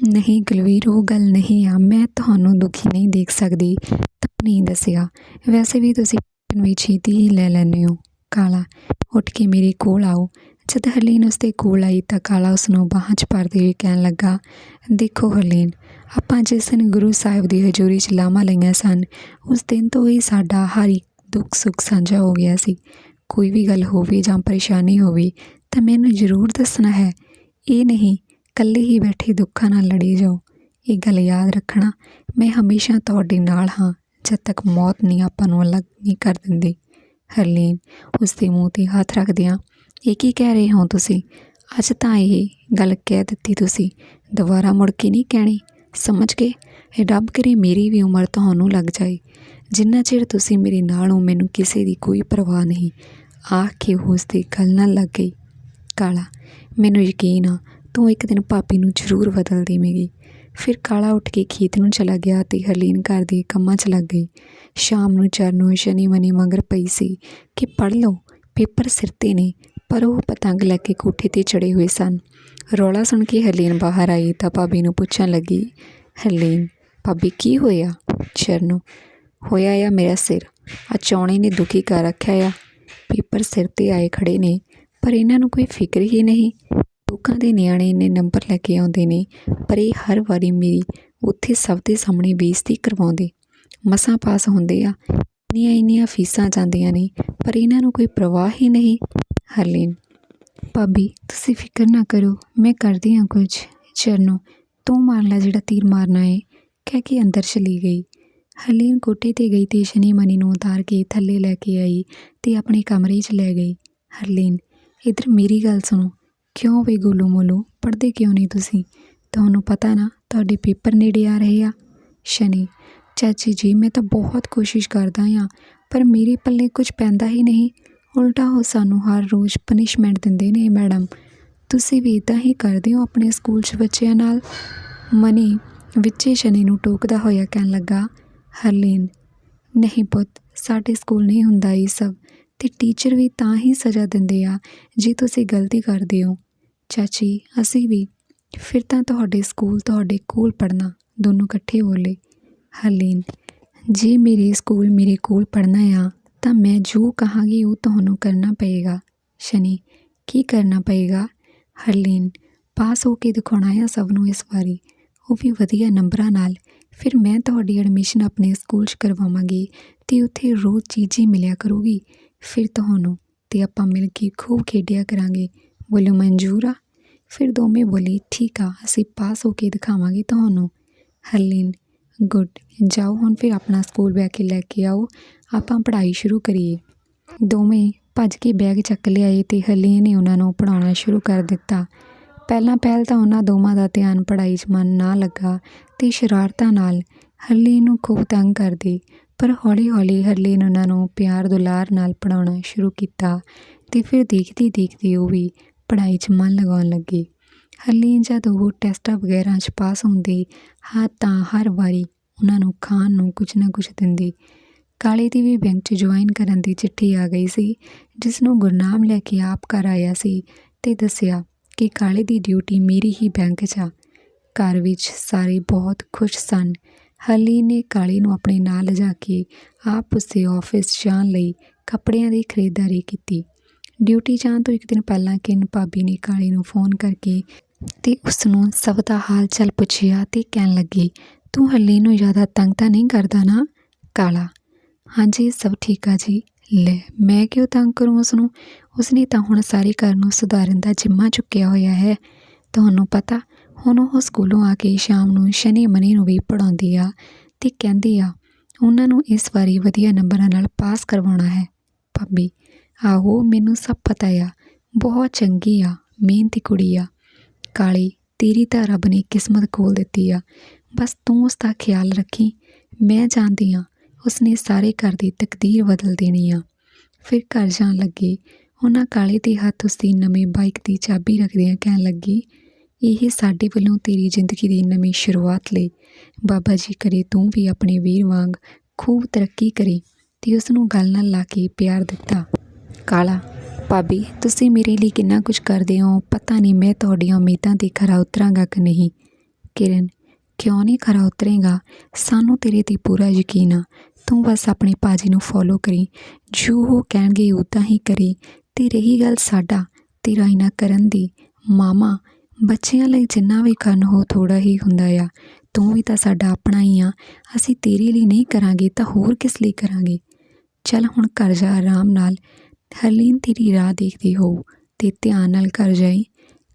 ਨਹੀਂ ਗਲਵੀਰ ਉਹ ਗੱਲ ਨਹੀਂ ਆ, ਮੈਂ ਤੁਹਾਨੂੰ ਦੁਖੀ ਨਹੀਂ ਦੇਖ ਸਕਦੀ। ਤਾਂ ਨਹੀਂ ਦੱਸਿਆ, ਵੈਸੇ ਵੀ ਤੁਸੀਂ ਵੀ ਛੇਤੀ ਹੀ ਲੈ ਲੈਂਦੇ ਹੋ। ਕਾਲਾ, ਉੱਠ ਕੇ ਮੇਰੇ ਕੋਲ ਆਓ। ਜਦ ਹਰਲੀਨ ਉਸਦੇ ਕੋਲ ਆਈ ਤਾਂ ਕਾਲਾ ਉਸ ਨੂੰ ਬਾਹਾਂ 'ਚ ਭਰਦੇ ਹੋਏ ਕਹਿਣ ਲੱਗਾ, ਦੇਖੋ ਹਰਲੀਨ, ਆਪਾਂ ਜਿਸ ਦਿਨ ਗੁਰੂ ਸਾਹਿਬ ਦੀ ਹਜ਼ੂਰੀ 'ਚ ਲਾਮਾ ਲਈਆਂ ਸਨ, ਉਸ ਦਿਨ ਤੋਂ ਹੀ ਸਾਡਾ ਹਰ ਇੱਕ ਦੁੱਖ ਸੁੱਖ ਸਾਂਝਾ ਹੋ ਗਿਆ ਸੀ। ਕੋਈ ਵੀ ਗੱਲ ਹੋਵੇ ਜਾਂ ਪਰੇਸ਼ਾਨੀ ਹੋਵੇ ਤਾਂ ਮੈਨੂੰ ਜ਼ਰੂਰ ਦੱਸਣਾ ਹੈ। ਇਹ ਨਹੀਂ ਇਕੱਲੇ ਹੀ ਬੈਠੇ ਦੁੱਖਾਂ ਨਾਲ ਲੜੀ ਜਾਓ। ਇਹ ਗੱਲ ਯਾਦ ਰੱਖਣਾ, ਮੈਂ ਹਮੇਸ਼ਾ ਤੁਹਾਡੇ ਨਾਲ ਹਾਂ, ਜਦ ਤੱਕ ਮੌਤ ਨਹੀਂ ਆਪਾਂ ਨੂੰ ਅਲੱਗ ਨਹੀਂ ਕਰ ਦਿੰਦੀ। ਹਰਲੀਨ ਉਸ ਦੇ ਮੂੰਹ ਤੇ ਹੱਥ ਰੱਖਦਿਆਂ ਇਹ ਕੀ ਕਹਿ ਰਹੇ ਹੋ ਤੁਸੀਂ? ਅੱਜ ਤਾਂ ਇਹ ਗੱਲ ਕਹਿ ਦਿੱਤੀ ਤੁਸੀਂ। ਦੁਬਾਰਾ ਮੁੜ ਕੇ ਨਹੀਂ ਕਹਿਣੀ? ਸਮਝ ਗਏ? ਇਹ ਰੱਬ ਕਰੇ ਮੇਰੀ ਵੀ ਉਮਰ ਤੁਹਾਨੂੰ ਲੱਗ ਜਾਏ। ਜਿੰਨਾ ਚਿਰ ਤੁਸੀਂ ਮੇਰੇ ਨਾਲ ਹੋ ਮੈਨੂੰ ਕਿਸੇ ਦੀ ਕੋਈ ਪਰਵਾਹ ਨਹੀਂ, ਆਖ ਕੇ ਉਸ ਦੀ ਗੱਲ ਨਾਲ ਲੱਗ ਗਈ। ਕਾਲਾ, ਮੈਨੂੰ ਯਕੀਨ ਆ ਤੂੰ ਇੱਕ ਦਿਨ ਭਾਬੀ ਨੂੰ ਜ਼ਰੂਰ ਬਦਲ ਦੇਵੇਂਗੀ। ਫਿਰ ਕਾਲਾ ਉੱਠ ਕੇ ਖੇਤ ਨੂੰ ਚਲਾ ਗਿਆ ਤੇ ਹਰਲੀਨ ਘਰ ਦੇ ਕੰਮਾਂ 'ਚ ਲੱਗ ਗਈ। ਸ਼ਾਮ ਨੂੰ ਚਰਨੋ ਸ਼ਨੀ ਮਨੀ ਮਗਰ ਪਈ ਸੀ ਕਿ ਪੜ੍ਹ ਲਓ, ਪੇਪਰ ਸਿਰ 'ਤੇ ਨੇ, ਪਰ ਉਹ ਪਤੰਗ ਲੈ ਕੇ ਕੋਠੇ 'ਤੇ ਚੜੇ ਹੋਏ ਸਨ। ਰੌਲਾ ਸੁਣ ਕੇ ਹਰਲੀਨ ਬਾਹਰ ਆਈ ਤਾਂ ਭਾਬੀ ਨੂੰ ਪੁੱਛਣ ਲੱਗੀ, ਹਰਲੀਨ, ਭਾਬੀ ਕੀ ਹੋਇਆ? ਚਰਨੋ ਹੋਇਆ ਆ ਮੇਰਾ ਸਿਰ, ਆ ਚੌਣੇ ਨੇ ਦੁਖੀ ਕਰ ਰੱਖਿਆ ਆ। ਪੇਪਰ ਸਿਰ ਤੇ ਆਏ ਖੜੇ ਨੇ, ਪਰ ਇਹਨਾਂ ਨੂੰ ਕੋਈ ਫਿਕਰ ਹੀ ਨਹੀਂ। ਲੋਕਾਂ ਦੇ ਨਿਆਣੇ ਇੰਨੇ ਨੰਬਰ ਲੈ ਕੇ ਆਉਂਦੇ ਨੇ, ਪਰ ਇਹ ਹਰ ਵਾਰੀ ਮੇਰੀ ਉੱਥੇ ਸਭ ਦੇ ਸਾਹਮਣੇ ਬੇਇੱਜ਼ਤੀ ਕਰਵਾਉਂਦੇ। ਮਸਾਂ ਪਾਸ ਹੁੰਦੇ ਆ, ਇੰਨੀਆਂ ਇੰਨੀਆਂ ਫੀਸਾਂ ਜਾਂਦੀਆਂ ਨੇ, ਪਰ ਇਹਨਾਂ ਨੂੰ ਕੋਈ ਪ੍ਰਵਾਹ ਹੀ ਨਹੀਂ, ਹਰਲੀਨ। ਭਾਬੀ, ਤੁਸੀਂ ਫਿਕਰ ਨਾ ਕਰੋ, ਮੈਂ ਕਰਦੀ ਹਾਂ ਕੁਝ। ਚਰਨੋ, ਤੂੰ ਮਾਰ ਲੈ ਜਿਹੜਾ ਤੀਰ ਮਾਰਨਾ ਏ, ਕਹਿ ਕੇ ਅੰਦਰ ਚਲੀ ਗਈ। ਹਰਲੀਨ ਕੋਠੇ ਤੇ ਗਈ ਤੇ ਸ਼ਨੀ ਮਨੀ ਨੂੰ ਉਤਾਰ ਕੇ ਥੱਲੇ ਲੈ ਕੇ ਆਈ ਤੇ ਆਪਣੇ ਕਮਰੇ 'ਚ ਲੈ ਗਈ। ਹਰਲੀਨ, ਇਧਰ ਮੇਰੀ ਗੱਲ ਸੁਣੋ। ਕਿਉਂ ਵੀ ਗੋਲੂ ਮੋਲੂ? ਪੜ੍ਹਦੇ ਕਿਉਂ ਨਹੀਂ ਤੁਸੀਂ? ਤੁਹਾਨੂੰ ਪਤਾ ਨਾ, ਤੁਹਾਡੇ ਪੇਪਰ ਨੇੜੇ ਆ ਰਹੇ ਆ। ਸ਼ਨੀ, ਚਾਚੀ ਜੀ, ਮੈਂ ਤਾਂ ਬਹੁਤ ਕੋਸ਼ਿਸ਼ ਕਰਦਾ ਹਾਂ, ਪਰ ਮੇਰੇ ਪੱਲੇ ਕੁਝ ਪੈਂਦਾ ਹੀ ਨਹੀਂ। ਉਲਟਾ ਉਹ ਸਾਨੂੰ ਹਰ ਰੋਜ਼ ਪਨਿਸ਼ਮੈਂਟ ਦਿੰਦੇ ਨੇ, ਮੈਡਮ। ਤੁਸੀਂ ਵੀ ਇਦਾਂ ਹੀ ਕਰਦੇ ਹੋ ਆਪਣੇ ਸਕੂਲ 'ਚ ਬੱਚਿਆਂ ਨਾਲ? ਮਨੀ, ਵਿੱਚੇ ਸ਼ਨੀ ਨੂੰ ਟੋਕਦਾ ਹੋਇਆ ਕਹਿਣ ਲੱਗਾ, ਹਰਲੀਨ, ਨਹੀਂ ਪੁੱਤ, ਸਾਡੇ ਸਕੂਲ ਨਹੀਂ ਹੁੰਦਾ ਇਹ ਸਭ। ਤੇ ਟੀਚਰ ਵੀ ਤਾਂ ਹੀ ਸਜ਼ਾ ਦਿੰਦੇ ਆ ਜੇ ਤੁਸੀਂ ਗਲਤੀ ਕਰਦੇ ਹੋ। ਚਾਚੀ, ਅਸੀਂ ਵੀ। ਫਿਰ ਤਾਂ ਤੁਹਾਡੇ ਸਕੂਲ ਤੁਹਾਡੇ ਕੋਲ ਪੜਨਾ ਦੋਨੋਂ ਇਕੱਠੇ ਬੋਲੇ ਹਰਲੀਨ, ਜੇ ਮੇਰੇ ਸਕੂਲ ਮੇਰੇ ਕੋਲ ਪੜਨਾ ਆ, ਤਾਂ ਮੈਂ ਜੋ ਕਹਾਂਗੀ ਉਹ ਤੁਹਾਨੂੰ ਕਰਨਾ ਪਏਗਾ। ਸ਼ਨੀ, ਕੀ ਕਰਨਾ ਪਏਗਾ? ਹਰਲੀਨ, ਪਾਸ ਹੋ ਕੇ ਦਿਖਾਉਣਾ ਆ ਸਭ ਨੂੰ ਇਸ ਵਾਰੀ। ਉਹ ਵੀ ਵਧੀਆ ਨੰਬਰਾਂ ਨਾਲ। ਫਿਰ ਮੈਂ ਤੁਹਾਡੀ ਐਡਮਿਸ਼ਨ ਆਪਣੇ ਸਕੂਲ 'ਚ ਕਰਵਾਵਾਂਗੀ ਤੇ ਉੱਥੇ ਰੋਜ਼ ਚੀਜ਼ੀ ਮਿਲਿਆ ਕਰੂਗੀ। ਫਿਰ ਤੁਹਾਨੂੰ ਤੇ ਆਪਾਂ ਮਿਲ ਕੇ ਖੂਬ ਖੇਡਿਆ ਕਰਾਂਗੇ। ਬੋਲੋ ਮਨਜ਼ੂਰ ਆ? ਫਿਰ ਦੋਵੇਂ ਬੋਲੀ, ਠੀਕ ਆ, ਅਸੀਂ ਪਾਸ ਹੋ ਕੇ ਦਿਖਾਵਾਂਗੇ ਤੁਹਾਨੂੰ। ਹਰਲੀਨ, ਗੁੱਡ, ਜਾਓ ਹੁਣ ਫਿਰ ਆਪਣਾ ਸਕੂਲ ਬੈਗ ਕੇ ਲੈ ਕੇ ਆਓ। ਆਪਾਂ ਪੜ੍ਹਾਈ ਸ਼ੁਰੂ ਕਰੀਏ। ਦੋਵੇਂ ਭੱਜ ਕੇ ਬੈਗ ਚੱਕ ਲਿਆਏ ਤੇ ਹਰਲੀਨ ਨੇ ਉਹਨਾਂ ਨੂੰ ਪੜਾਉਣਾ ਸ਼ੁਰੂ ਕਰ ਦਿੱਤਾ। ਪਹਿਲਾਂ ਪਹਿਲ ਤਾਂ ਉਹਨਾਂ ਦੋਵਾਂ ਦਾ ਧਿਆਨ ਪੜ੍ਹਾਈ 'ਚ ਮਨ ਨਾ ਲੱਗਾ ਤੇ ਸ਼ਰਾਰਤਾਂ ਨਾਲ ਹਰਲੀਨ ਨੂੰ ਖੂਬ ਤੰਗ ਕਰਦੀ। ਪਰ ਹੌਲੀ-ਹੌਲੀ ਹਰਲੀਨ ਉਹਨਾਂ ਨੂੰ ਪਿਆਰ ਦੁਲਾਰ ਨਾਲ ਪੜਾਉਣਾ ਸ਼ੁਰੂ ਕੀਤਾ ਤੇ ਫਿਰ ਦੇਖਦੀ ਦੇਖਦੀ ਉਹ ਵੀ ਪੜ੍ਹਾਈ 'ਚ ਮਨ ਲਗਾਉਣ ਲੱਗੀ। ਹਰਲੀਨ ਜਦ ਉਹ ਟੈਸਟਾਂ ਵਗੈਰਾ 'ਚ ਪਾਸ ਹੁੰਦੀ, ਹਾਂ ਤਾਂ ਹਰ ਵਾਰੀ ਉਹਨਾਂ ਨੂੰ ਖਾਣ ਨੂੰ ਕੁਝ ਨਾ ਕੁਝ ਦਿੰਦੀ। ਕਾਲੇ ਦੀ ਵੀ ਬੈਂਕ 'ਚ ਜੁਆਇਨ ਕਰਨ ਦੀ ਚਿੱਠੀ ਆ ਗਈ ਸੀ ਜਿਸ ਨੂੰ ਗੁਰਨਾਮ ਲੈ ਕੇ ਆਪ ਘਰ ਆਇਆ ਸੀ ਤੇ ਦੱਸਿਆ ਕਿ ਕਾਲੇ ਦੀ ਡਿਊਟੀ ਮੇਰੀ ਹੀ ਬੈਂਕ 'ਚ ਆ। ਘਰ ਵਿੱਚ ਸਾਰੇ ਬਹੁਤ ਖੁਸ਼ ਸਨ। ਹਲੀ ਨੇ ਕਾਲੀ ਨੂੰ ਆਪਣੇ ਨਾਲ ਲਿਜਾ ਕੇ ਆਪ ਉਸੇ ਆਫਿਸ ਜਾਣ ਲਈ ਕੱਪੜਿਆਂ ਦੀ ਖਰੀਦਦਾਰੀ ਕੀਤੀ। ਡਿਊਟੀ ਜਾਣ ਤੋਂ ਇੱਕ ਦਿਨ ਪਹਿਲਾਂ ਕਿਨ ਭਾਬੀ ਨੇ ਕਾਲੀ ਨੂੰ ਫੋਨ ਕਰਕੇ ਤੇ ਉਸ ਨੂੰ ਸਭ ਦਾ ਹਾਲ ਚਾਲ ਪੁੱਛਿਆ ਤੇ ਕਹਿਣ ਲੱਗੀ, ਤੂੰ ਹਲੀ ਨੂੰ ਜ਼ਿਆਦਾ ਤੰਗ ਤਾਂ ਨਹੀਂ ਕਰਦਾ ਨਾ, ਕਾਲਾ? ਹਾਂਜੀ, ਸਭ ਠੀਕ ਆ ਜੀ। ਲੈ, ਮੈਂ ਕਿਉਂ ਤੰਗ ਕਰੂੰ ਉਸ ਨੂੰ ਉਸਨੇ ਤਾਂ ਹੁਣ ਸਾਰੇ ਘਰ ਨੂੰ ਸੁਧਾਰਨ ਦਾ ਜਿੰਮਾ ਚੁੱਕਿਆ ਹੋਇਆ ਹੈ। ਤੁਹਾਨੂੰ ਪਤਾ ਹੁਣ ਉਹ ਸਕੂਲੋਂ ਆ ਕੇ ਸ਼ਾਮ ਨੂੰ ਸ਼ਨੀ ਮਨੀ ਨੂੰ ਵੀ ਪੜ੍ਹਾਉਂਦੀ ਆ ਤੇ ਕਹਿੰਦੀ ਆ, ਉਹਨਾਂ ਨੂੰ ਇਸ ਵਾਰੀ ਵਧੀਆ ਨੰਬਰਾਂ ਨਾਲ ਪਾਸ ਕਰਵਾਉਣਾ ਹੈ। ਭਾਬੀ, ਆਹੋ, ਮੈਨੂੰ ਸਭ ਪਤਾ ਆ। ਬਹੁਤ ਚੰਗੀ ਆ, ਮਿਹਨਤੀ ਕੁੜੀ ਆ। ਕਾਲੀ, ਤੇਰੀ ਤਾਂ ਰੱਬ ਨੇ ਕਿਸਮਤ ਖੋਲ ਦਿੱਤੀ ਆ। ਬਸ ਤੂੰ ਉਸ ਦਾ ਖਿਆਲ ਰੱਖੀ। ਮੈਂ ਜਾਣਦੀ ਆ ਉਸਨੇ ਸਾਰੇ ਘਰ ਦੀ ਤਕਦੀਰ ਬਦਲ ਦੇਣੀ ਆ। ਫਿਰ ਘਰ ਜਾਣ ਲੱਗੀ। ਉਹਨਾਂ ਕਾਲੇ ਦੇ ਹੱਥ ਉਸਦੀ ਨਵੀਂ ਬਾਈਕ ਦੀ ਚਾਬੀ ਰੱਖਦਿਆਂ ਕਹਿਣ ਲੱਗੀ ਇਹ ਸਾਡੇ ਵੱਲੋਂ ਤੇਰੀ ਜ਼ਿੰਦਗੀ ਦੀ ਨਵੀਂ ਸ਼ੁਰੂਆਤ ਲਈ ਬਾਬਾ ਜੀ ਕਰੇ, ਤੂੰ ਵੀ ਆਪਣੇ ਵੀਰ ਵਾਂਗ ਖੂਬ ਤਰੱਕੀ ਕਰੇ ਤੇ ਉਸ ਨੂੰ ਗੱਲ ਨਾਲ ਲਾ ਕੇ ਪਿਆਰ ਦਿੱਤਾ। ਕਾਲਾ, ਭਾਬੀ, ਤੁਸੀਂ ਮੇਰੇ ਲਈ ਕਿੰਨਾ ਕੁਝ ਕਰਦੇ ਹੋ? ਪਤਾ ਨਹੀਂ ਮੈਂ ਤੁਹਾਡੀਆਂ ਉਮੀਦਾਂ ਤੇ ਖਰਾ ਉਤਰਾਂਗਾ ਕਿ ਨਹੀਂ। ਕਿਰਨ, ਕਿਉਂ ਨਹੀਂ ਖਰਾ ਉਤਰੇਗਾ? ਸਾਨੂੰ ਤੇਰੇ ਤੇ ਪੂਰਾ ਯਕੀਨ ਆ। ਤੂੰ ਬਸ ਆਪਣੇ ਪਾਜੀ ਨੂੰ ਫੋਲੋ ਕਰੀ। ਜੋ ਉਹ ਕਹਿਣਗੇ ਉਦਾਂ ਹੀ ਕਰੀ। ਤੇ ਰਹੀ ਗੱਲ ਸਾਡਾ, ਤੇਰਾ ਇਨਾ ਕਰਨ ਦੀ। ਮਾਮਾ ਬੱਚਿਆਂ ਲਈ ਜਿੰਨਾ ਵੀ ਕਰਨ ਹੋ ਥੋੜ੍ਹਾ ਹੀ ਹੁੰਦਾ ਆ, ਤੂੰ ਵੀ ਤਾਂ ਸਾਡਾ ਆਪਣਾ ਹੀ ਆ, ਅਸੀਂ ਤੇਰੇ ਲਈ ਨਹੀਂ ਕਰਾਂਗੇ ਤਾਂ ਹੋਰ ਕਿਸ ਲਈ ਕਰਾਂਗੇ? ਚੱਲ ਹੁਣ ਘਰ ਜਾ ਆਰਾਮ ਨਾਲ, ਹਰਲੀਨ ਤੇਰੀ ਰਾਹ ਦੇਖਦੀ ਹੋ ਤੇ ਧਿਆਨ ਨਾਲ ਘਰ ਜਾਈ,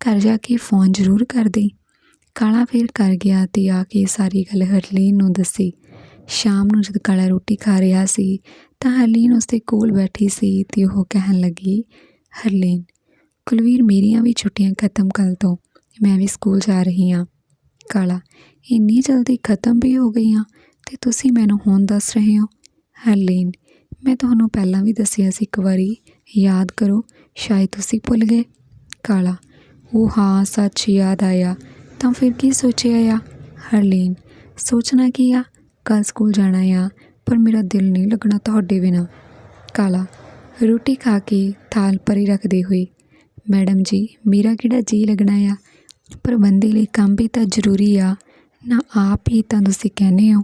ਘਰ ਜਾ ਕੇ ਫੋਨ ਜ਼ਰੂਰ ਕਰ ਦੇ ਕਾਲਾ ਫਿਰ ਕਰ ਗਿਆ ਤੇ ਆ ਕੇ ਸਾਰੀ ਗੱਲ ਹਰਲੀਨ ਨੂੰ ਦੱਸੀ। ਸ਼ਾਮ ਨੂੰ ਜਦ ਕਾਲਾ ਰੋਟੀ ਖਾ ਰਿਹਾ ਸੀ, ਤਾਂ ਹਰਲੀਨ ਉਸਦੇ ਕੋਲ ਬੈਠੀ ਸੀ ਤੇ ਉਹ ਕਹਿਣ ਲੱਗੀ, ਹਰਲੀਨ, ਕੁਲਵੀਰ ਮੇਰੀਆਂ ਵੀ ਛੁੱਟੀਆਂ ਖਤਮ ਕਰ ਤੋਂ ਮੈਂ ਵੀ ਸਕੂਲ ਜਾ ਰਹੀ ਹਾਂ। ਕਾਲਾ, ਇੰਨੀ ਜਲਦੀ ਖਤਮ ਵੀ ਹੋ ਗਈਆਂ ਤੇ ਤੁਸੀਂ ਮੈਨੂੰ ਹੁਣ ਦੱਸ ਰਹੇ ਹੋ? ਹਰਲੀਨ, ਮੈਂ ਤੁਹਾਨੂੰ ਪਹਿਲਾਂ ਵੀ ਦੱਸਿਆ ਸੀ ਇੱਕ ਵਾਰੀ, ਯਾਦ ਕਰੋ, ਸ਼ਾਇਦ ਤੁਸੀਂ ਭੁੱਲ ਗਏ। ਕਾਲਾ, ਉਹ ਹਾਂ, ਸੱਚ ਯਾਦ ਆਇਆ, ਤਾਂ ਫਿਰ ਕੀ ਸੋਚਿਆ ਆ? ਹਰਲੀਨ, ਸੋਚਣਾ ਕੀ ਆ? ਕੱਲ ਸਕੂਲ ਜਾਣਾ ਆ, ਪਰ ਮੇਰਾ ਦਿਲ ਨਹੀਂ ਲੱਗਣਾ ਤੁਹਾਡੇ ਬਿਨਾ। ਕਾਲਾ, ਰੋਟੀ ਖਾ ਕੇ ਥਾਲ ਪਰੇ ਰੱਖਦੇ ਹੋਏ, ਮੈਡਮ ਜੀ, ਮੇਰਾ ਕਿਹੜਾ ਜੀ ਲੱਗਣਾ ਆ? ਪਰ ਬੰਦੇ ਲਈ ਕੰਮ ਵੀ ਤਾਂ ਜ਼ਰੂਰੀ ਆ। ਨਾ ਆਪ ਹੀ ਤਾਂ ਤੁਸੀਂ ਕਹਿੰਦੇ ਹੋ।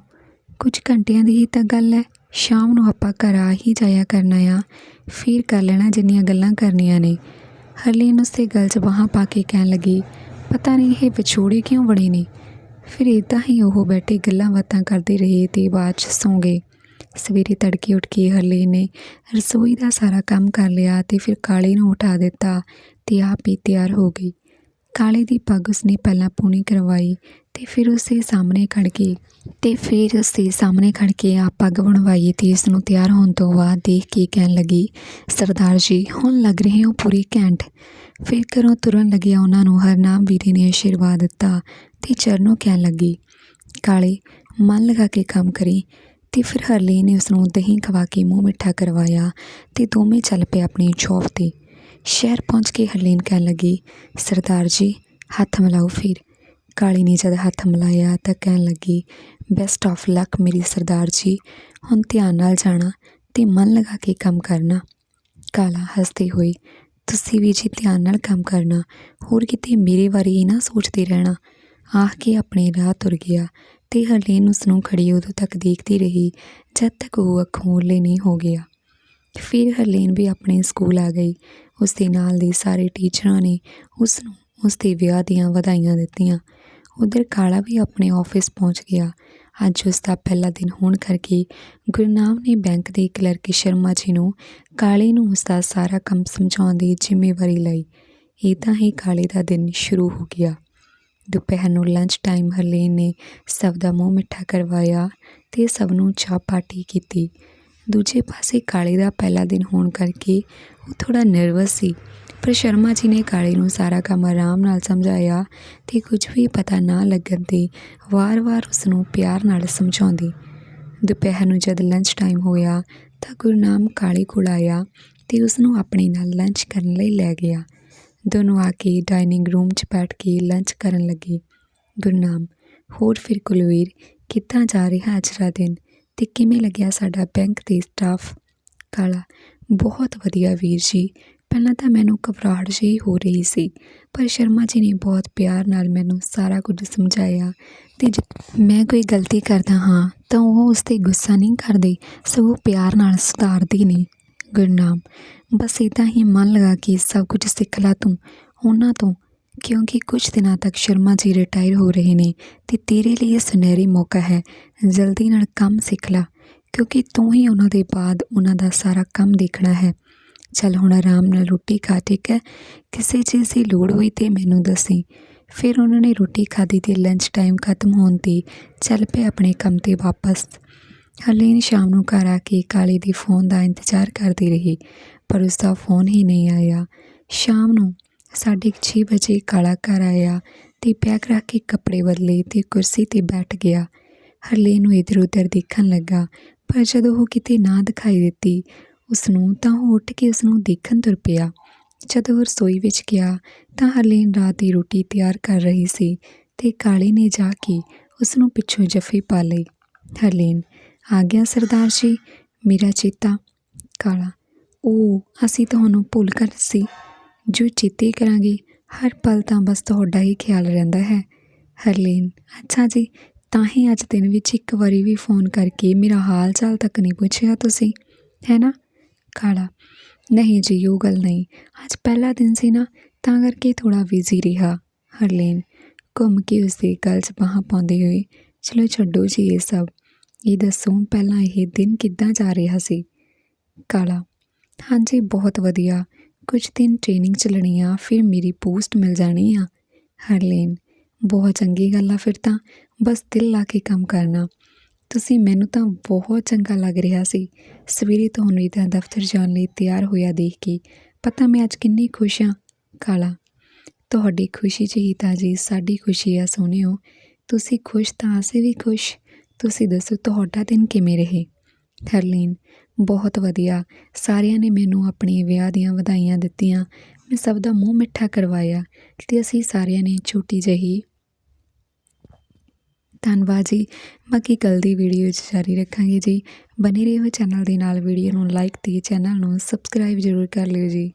ਕੁਝ ਘੰਟਿਆਂ ਦੀ ਹੀ ਤਾਂ ਗੱਲ ਹੈ। ਸ਼ਾਮ ਨੂੰ ਆਪਾਂ ਘਰ ਆ ਹੀ ਜਾਇਆ ਕਰਨਾ ਆ। ਫਿਰ ਕਰ ਲੈਣਾ ਜਿੰਨੀਆਂ ਗੱਲਾਂ ਕਰਨੀਆਂ ਨੇ। ਹਰਲੀਨ ਉਸੇ ਗੱਲ 'ਚ ਬਾਹਾਂ ਪਾ ਕੇ ਕਹਿਣ ਲੱਗੀ, ਪਤਾ ਨਹੀਂ ਇਹ ਵਿਛੋੜੇ ਕਿਉਂ ਬਣੇ ਨੇ? ਫਿਰ ਇਦਾਂ ਹੀ ਉਹ ਬੈਠੇ ਗੱਲਾਂ ਬਾਤਾਂ ਕਰਦੇ ਰਹੇ ਤੇ ਬਾਅਦ 'ਚ ਸੌਂ ਗਏ। ਸਵੇਰੇ ਤੜਕੇ ਉੱਠ ਕੇ ਹਰਲੀਨ ਨੇ ਰਸੋਈ ਦਾ ਸਾਰਾ ਕੰਮ ਕਰ ਲਿਆ ਤੇ ਫਿਰ ਕਾਲੇ ਨੂੰ ਉਠਾ ਦਿੱਤਾ ਤੇ ਆਪ ਹੀ ਤਿਆਰ ਹੋ ਗਈ। ਕਾਲੇ ਦੀ ਪੱਗ ਉਸਨੇ ਪਹਿਲਾਂ ਪੂਣੀ ਕਰਵਾਈ ਤੇ ਫਿਰ ਉਸਦੇ ਸਾਹਮਣੇ ਖੜ ਕੇ ਤੇ ਫਿਰ ਉਸਦੇ ਸਾਹਮਣੇ ਖੜ ਕੇ ਆ ਪੱਗ ਬਣਵਾਈ ਤੇ ਇਸ ਨੂੰ ਤਿਆਰ ਹੋਣ ਤੋਂ ਬਾਅਦ ਦੇਖ ਕੇ ਕਹਿਣ ਲੱਗੀ, ਸਰਦਾਰ ਜੀ, ਹੁਣ ਲੱਗ ਰਹੇ ਹੋ ਪੂਰੀ ਘੈਂਟ। ਫਿਰ ਘਰੋਂ ਤੁਰਨ ਲੱਗਿਆ ਉਹਨਾਂ ਨੂੰ ਹਰਨਾਮ ਵੀਰੇ ਨੇ ਆਸ਼ੀਰਵਾਦ ਦਿੱਤਾ ਤੇ ਚਰਨੋਂ ਕਹਿਣ ਲੱਗੀ, ਕਾਲੇ, ਮਨ ਲਗਾ ਕੇ ਕੰਮ ਕਰੀ। ਤੇ ਫਿਰ ਹਰਲੀ ਨੇ ਉਸ ਨੂੰ ਦਹੀਂ ਖਵਾ ਕੇ ਮੂੰਹ ਮਿੱਠਾ ਕਰਵਾਇਆ ਤੇ ਦੋਵੇਂ ਚੱਲ ਪਏ ਆਪਣੀ ਜੌਬ ਤੇ। ਸ਼ਹਿਰ ਪਹੁੰਚ ਕੇ ਹਰਲੀਨ ਕਹਿਣ ਲੱਗੀ, ਸਰਦਾਰ ਜੀ, ਹੱਥ ਮਿਲਾਓ ਫਿਰ। ਕਾਲੀ ਨੇ ਜਦ ਹੱਥ ਮਿਲਾਇਆ ਤਾਂ ਕਹਿਣ ਲੱਗੀ ਬੈਸਟ ਆਫ ਲੱਕ ਮੇਰੀ ਸਰਦਾਰ ਜੀ, ਹੁਣ ਧਿਆਨ ਨਾਲ ਜਾਣਾ ਤੇ ਮਨ ਲਗਾ ਕੇ ਕੰਮ ਕਰਨਾ। ਕਾਲਾ ਹੱਸਦੇ ਹੋਏ, ਤੁਸੀਂ ਵੀ ਜੀ ਧਿਆਨ ਨਾਲ ਕੰਮ ਕਰਨਾ, ਹੋਰ ਕਿਤੇ ਮੇਰੇ ਬਾਰੇ ਇਹ ਨਾ ਸੋਚਦੇ ਰਹਿਣਾ। ਆਖ ਕੇ ਆਪਣੇ ਰਾਹ ਤੁਰ ਗਿਆ ਤੇ ਹਰਲੀਨ ਉਸ ਨੂੰ ਖੜੀ ਉਦੋਂ ਤੱਕ ਦੇਖਦੀ ਰਹੀ, ਜਦ ਤੱਕ ਉਹ ਅੱਖੋਂ ਓਹਲੇ ਨਹੀਂ ਹੋ ਗਿਆ। ਫਿਰ ਹਰਲੀਨ ਵੀ ਆਪਣੇ ਸਕੂਲ ਆ ਗਈ। ਉਸ ਦੇ ਨਾਲ ਦੇ ਸਾਰੇ ਟੀਚਰਾਂ ਨੇ ਉਸ ਨੂੰ ਉਸ ਦੇ ਵਿਆਹ ਦੀਆਂ ਵਧਾਈਆਂ ਦਿੱਤੀਆਂ। ਉਧਰ ਕਾਲਾ ਵੀ ਆਪਣੇ ਆਫਿਸ ਪਹੁੰਚ ਗਿਆ। ਅੱਜ ਉਸ ਦਾ ਪਹਿਲਾ ਦਿਨ ਹੋਣ ਕਰਕੇ ਗੁਰਨਾਮ ਨੇ ਬੈਂਕ ਦੇ ਕਲਰਕ ਸ਼ਰਮਾ ਜੀ ਨੂੰ ਕਾਲੇ ਨੂੰ ਉਸ ਦਾ ਸਾਰਾ ਕੰਮ ਸਮਝਾਉਣ ਦੀ ਜ਼ਿੰਮੇਵਾਰੀ ਲਈ। ਇੱਦਾਂ ਹੀ ਕਾਲੇ ਦਾ ਦਿਨ ਸ਼ੁਰੂ ਹੋ ਗਿਆ। ਦੁਪਹਿਰ ਨੂੰ ਲੰਚ ਟਾਈਮ ਹਰਲੀਨ ਨੇ ਸਭ ਦਾ ਮੂੰਹ ਮਿੱਠਾ ਕਰਵਾਇਆ ਤੇ ਸਭ ਨੂੰ ਚਾਹ ਪਾਰਟੀ ਕੀਤੀ। ਦੂਜੇ ਪਾਸੇ ਕਾਲੇ ਦਾ ਪਹਿਲਾ ਦਿਨ ਹੋਣ ਕਰਕੇ ਉਹ ਥੋੜ੍ਹਾ ਨਰਵਸ ਸੀ। ਪਰ ਸ਼ਰਮਾ ਜੀ ਨੇ ਕਾਲੇ ਨੂੰ ਸਾਰਾ ਕੰਮ ਆਰਾਮ ਨਾਲ ਸਮਝਾਇਆ ਤੇ ਕੁਝ ਵੀ ਪਤਾ ਨਾ ਲੱਗਣ ਤੇ ਵਾਰ-ਵਾਰ ਉਸ ਨੂੰ ਪਿਆਰ ਨਾਲ ਸਮਝਾਉਂਦੀ। ਦੁਪਹਿਰ ਨੂੰ ਜਦ ਲੰਚ ਟਾਈਮ ਹੋਇਆ ਤਾਂ ਗੁਰਨਾਮ ਕਾਲੇ ਕੋਲ ਆਇਆ ਤੇ ਉਸ ਨੂੰ ਆਪਣੇ ਨਾਲ ਲੰਚ ਕਰਨ ਲਈ ਲੈ ਗਿਆ। ਦੋਨੋਂ ਆ ਕੇ ਡਾਈਨਿੰਗ ਰੂਮ 'ਚ ਬੈਠ ਕੇ ਲੰਚ ਕਰਨ ਲੱਗੇ। ਗੁਰਨਾਮ, ਹੋਰ ਫਿਰ ਕੁਲਵੀਰ, ਕਿੱਦਾਂ ਜਾ ਰਿਹਾ ਅੱਜ ਦਾ ਦਿਨ? ਅਤੇ ਕਿਵੇਂ ਲੱਗਿਆ ਸਾਡਾ ਬੈਂਕ ਦੇ ਸਟਾਫ ਕਾਲਾ, ਬਹੁਤ ਵਧੀਆ ਵੀਰ ਜੀ। ਪਹਿਲਾਂ ਤਾਂ ਮੈਨੂੰ ਘਬਰਾਹਟ ਜਿਹੀ ਹੋ ਰਹੀ ਸੀ, ਪਰ ਸ਼ਰਮਾ ਜੀ ਨੇ ਬਹੁਤ ਪਿਆਰ ਨਾਲ ਮੈਨੂੰ ਸਾਰਾ ਕੁਝ ਸਮਝਾਇਆ ਤੇ ਜੇ, ਮੈਂ ਕੋਈ ਗਲਤੀ ਕਰਦਾ ਹਾਂ, ਤਾਂ ਉਹ ਉਸ 'ਤੇ ਗੁੱਸਾ ਨਹੀਂ ਕਰਦੇ, ਸਗੋਂ ਪਿਆਰ ਨਾਲ ਸੁਧਾਰਦੇ ਨੇ। ਗੁਰਨਾਮ, ਬਸ ਇੱਦਾਂ ਹੀ ਮਨ ਲਗਾ ਕੇ ਸਭ ਕੁਝ ਸਿੱਖ ਲਾ ਤੂੰ, ਉਹਨਾਂ ਤੋਂ ਕਿਉਂਕਿ ਕੁਝ ਦਿਨਾਂ ਤੱਕ ਸ਼ਰਮਾ ਜੀ ਰਿਟਾਇਰ ਹੋ ਰਹੇ ਨੇ, ਤੇ ਤੇਰੇ ਲਈ ਇਹ ਸੁਨਹਿਰੀ ਮੌਕਾ ਹੈ। ਜਲਦੀ ਨਾਲ ਕੰਮ ਸਿੱਖ ਲਾ, ਕਿਉਂਕਿ ਤੂੰ ਹੀ ਉਹਨਾਂ ਦੇ ਬਾਅਦ ਉਹਨਾਂ ਦਾ ਸਾਰਾ ਕੰਮ ਦੇਖਣਾ ਹੈ। ਚੱਲ ਹੁਣ ਆਰਾਮ ਨਾਲ ਰੋਟੀ ਖਾ ਠੀਕ ਹੈ ਕਿਸੇ ਚੀਜ਼ ਦੀ ਲੋੜ ਹੋਈ ਤੇ ਮੈਨੂੰ ਦੱਸੀ। ਫਿਰ ਉਹਨਾਂ ਨੇ ਰੋਟੀ ਖਾਧੀ ਤੇ ਲੰਚ ਟਾਈਮ ਖਤਮ ਹੋਣ ਤੇ ਚੱਲ ਪਏ ਆਪਣੇ ਕੰਮ ਤੇ ਵਾਪਸ। ਹਰਲੀਨ ਸ਼ਾਮ ਨੂੰ ਘਰ ਆ ਕੇ ਕਾਲੇ ਦੀ ਫੋਨ ਦਾ ਇੰਤਜ਼ਾਰ ਕਰਦੀ ਰਹੀ, ਪਰ ਉਸ ਦਾ ਫੋਨ ਹੀ ਨਹੀਂ ਆਇਆ। ਸ਼ਾਮ ਨੂੰ ਸਾਢੇ ਕੁ ਛੇ ਵਜੇ ਕਾਲਾ ਘਰ ਆਇਆ ਤੇ ਬੈਗ ਰੱਖ ਕੇ ਕੱਪੜੇ ਬਦਲੇ ਤੇ ਕੁਰਸੀ ਤੇ ਬੈਠ ਗਿਆ। ਹਰਲੀਨ ਨੂੰ ਇਧਰ ਉਧਰ ਦੇਖਣ ਲੱਗਾ, ਪਰ ਜਦੋਂ ਉਹ ਕਿਤੇ ਨਾ ਦਿਖਾਈ ਦਿੱਤੀ ਉਸ ਨੂੰ ਤਾਂ ਉਹ ਉੱਠ ਕੇ ਉਸ ਨੂੰ ਦੇਖਣ ਤੁਰ ਪਿਆ। ਜਦੋਂ ਉਹ ਰਸੋਈ ਵਿੱਚ ਗਿਆ, ਤਾਂ ਹਰਲੀਨ ਰਾਤ ਦੀ ਰੋਟੀ ਤਿਆਰ ਕਰ ਰਹੀ ਸੀ ਤੇ ਕਾਲੇ ਨੇ ਜਾ ਕੇ ਉਸ ਨੂੰ ਪਿੱਛੋਂ ਜੱਫੀ ਪਾ ਲਈ ਹਰਲੀਨ ਆ ਗਿਆ ਸਰਦਾਰ ਜੀ, ਮੇਰਾ ਚੇਤਾ। ਕਾਲਾ, ਉਹ, ਅਸੀਂ ਤੁਹਾਨੂੰ ਭੁੱਲ ਕਰ ਸੀ। ਜੋ ਚੇਤੇ ਕਰਾਂਗੇ, ਹਰ ਪਲ ਤਾਂ ਬਸ ਤੁਹਾਡਾ ਹੀ ਖਿਆਲ ਰਹਿੰਦਾ ਹੈ। ਹਰਲੀਨ, ਅੱਛਾ ਜੀ, ਤਾਂ ਹੀ ਅੱਜ ਦਿਨ ਵਿੱਚ ਇੱਕ ਵਾਰੀ ਵੀ ਫੋਨ ਕਰਕੇ ਮੇਰਾ ਹਾਲ ਚਾਲ ਤੱਕ ਨਹੀਂ ਪੁੱਛਿਆ ਤੁਸੀਂ, ਹੈ ਨਾ? ਕਾਲਾ, ਨਹੀਂ ਜੀ, ਉਹ ਗੱਲ ਨਹੀਂ। ਅੱਜ ਪਹਿਲਾ ਦਿਨ ਸੀ ਨਾ, ਤਾਂ ਕਰਕੇ ਥੋੜਾ ਬਿਜ਼ੀ ਰਿਹਾ। ਹਰਲੀਨ, ਘੁੰਮ ਕੇ ਉਸਦੇ ਗਲ 'ਚ ਬਾਹਾਂ ਪਾਉਂਦੇ ਹੋਏ, ਚਲੋ ਛੱਡੋ ਜੀ ਇਹ ਸਭ। ਇਹ ਦੱਸੋ, ਪਹਿਲਾਂ ਇਹ ਦਿਨ ਕਿੱਦਾਂ ਜਾ ਰਿਹਾ ਸੀ? ਕਾਲਾ, ਹਾਂਜੀ, ਬਹੁਤ ਵਧੀਆ। ਕੁਝ ਦਿਨ ਟ੍ਰੇਨਿੰਗ ਚੱਲਣੀ ਆ, ਫਿਰ ਮੇਰੀ ਪੋਸਟ ਮਿਲ ਜਾਣੀ ਆ। ਹਰਲੀਨ, ਬਹੁਤ ਚੰਗੀ ਗੱਲ ਆ ਫਿਰ ਤਾਂ, ਬਸ ਦਿਲ ਲਾ ਕੇ ਕੰਮ ਕਰਨਾ। ਤੁਸੀਂ ਮੈਨੂੰ ਤਾਂ ਬਹੁਤ ਚੰਗਾ ਲੱਗ ਰਿਹਾ ਸੀ। ਸਵੇਰੇ ਤੁਹਾਨੂੰ ਇਹਦਾ ਦਫ਼ਤਰ ਜਾਣ ਲਈ ਤਿਆਰ ਹੋਇਆ ਦੇਖ ਕੇ। ਪਤਾ ਮੈਂ ਅੱਜ ਕਿੰਨੀ ਖੁਸ਼ ਹਾਂ ਕਾਲਾ, ਤੁਹਾਡੀ ਖੁਸ਼ੀ 'ਚ ਹੀ ਤਾਂ ਜੀ ਸਾਡੀ ਖੁਸ਼ੀ ਆ ਸੋਹਣਿਓ ਤੁਸੀਂ ਖੁਸ਼ ਤਾਂ ਅਸੀਂ ਵੀ ਖੁਸ਼। ਤੁਸੀਂ ਦੱਸੋ ਤੁਹਾਡਾ ਦਿਨ ਕਿਵੇਂ ਰਹੇ? ਥਰਲੀਨ, ਬਹੁਤ ਵਧੀਆ। ਸਾਰਿਆਂ ਨੇ ਮੈਨੂੰ ਆਪਣੇ ਵਿਆਹ ਦੀਆਂ ਵਧਾਈਆਂ ਦਿੱਤੀਆਂ। ਮੈਂ ਸਭ ਦਾ ਮੂੰਹ ਮਿੱਠਾ ਕਰਵਾਇਆ ਤੇ ਅਸੀਂ ਸਾਰਿਆਂ ਨੇ ਛੋਟੀ ਜਿਹੀ ਧੰਨਵਾਦ ਜੀ। ਬਾਕੀ ਕੱਲ ਦੀ ਵੀਡੀਓ 'ਚ ਜਾਰੀ ਰੱਖਾਂਗੇ ਜੀ। ਬਨੇ ਰਹੋ ਚੈਨਲ ਦੇ ਨਾਲ। ਵੀਡੀਓ ਨੂੰ ਲਾਈਕ ਤੇ ਚੈਨਲ ਨੂੰ ਸਬਸਕ੍ਰਾਈਬ ਜ਼ਰੂਰ ਕਰ ਲਿਓ ਜੀ।